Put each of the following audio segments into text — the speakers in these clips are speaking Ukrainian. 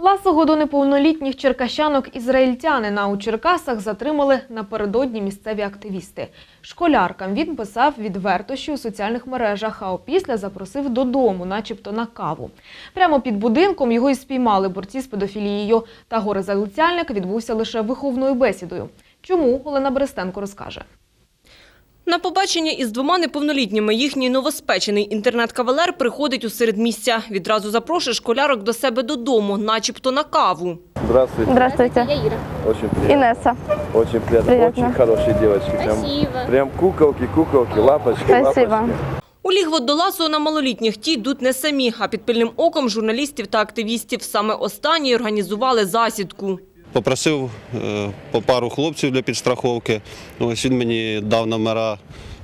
Ласого до неповнолітніх черкащанок ізраїльтянина у Черкасах затримали напередодні місцеві активісти. Школяркам він писав відвертощі у соціальних мережах, а опісля запросив додому, начебто на каву. Прямо під будинком його і спіймали борці з педофілією. Та горе-залицяльник відбувся лише виховною бесідою. Чому Олена Берестенко розкаже. На побачення із двома неповнолітніми їхній новоспечений інтернет-кавалер приходить у середмістя. Відразу запрошує школярок до себе додому, начебто на каву. Здравствуйте. Здравствуйте. Я Ира. Очень приятно. Инесса. Очень приятно. Приятно. Очень хорошие девочки. Прям, Спасибо. прям куколки, куколки, лапочки, Спасибо. лапочки. У лігво до ласу на малолітніх ті йдуть не самі, а під пильним оком журналістів та активістів. Саме останні організували засідку. Попросив е, по пару хлопців для підстраховки. Ось він мені дав номера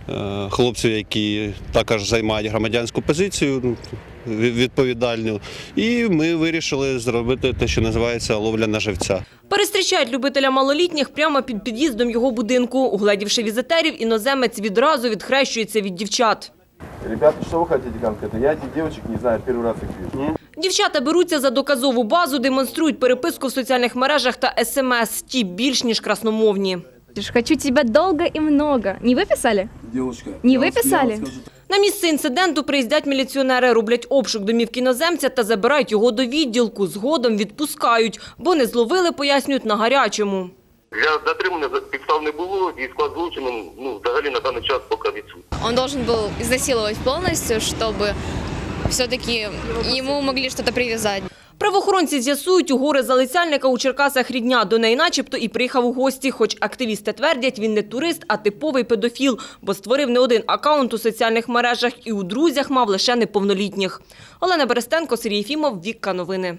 е, хлопців, які також займають громадянську позицію ну, відповідальну. І ми вирішили зробити те, що називається ловля на живця. Перестрічають любителя малолітніх прямо під під'їздом його будинку. Угледівши візитерів, іноземець відразу відхрещується від дівчат. Ребята, что вы хотите конкретно? Я этих девочек не знаю, первый раз их вижу. Дівчата беруться за доказову базу, демонструють переписку в соціальних мережах та смс. Ті більш ніж красномовні. Хочу тебя долго и много. Не вы писали? Девушка. Не я вы вам- я вам писали? скажу На місце інциденту приїздять міліціонери, роблять обшук домівки іноземця та забирають його до відділку. Згодом відпускають, бо не зловили, пояснюють, на гарячому. Для затримання за- підстав не було і склад злочину ну, взагалі на даний час поки відсутній. Он должен был изнасиловать полностью, чтобы все-таки ему могли что-то привязать. Правоохоронці з'ясують, у гори залицяльника у Черкасах рідня. До неї начебто і приїхав у гості, хоч активісти твердять, він не турист, а типовий педофіл, бо створив не один акаунт у соціальних мережах і у друзях мав лише неповнолітніх. Олена Берестенко, Сергій Фімов, Вікка Новини.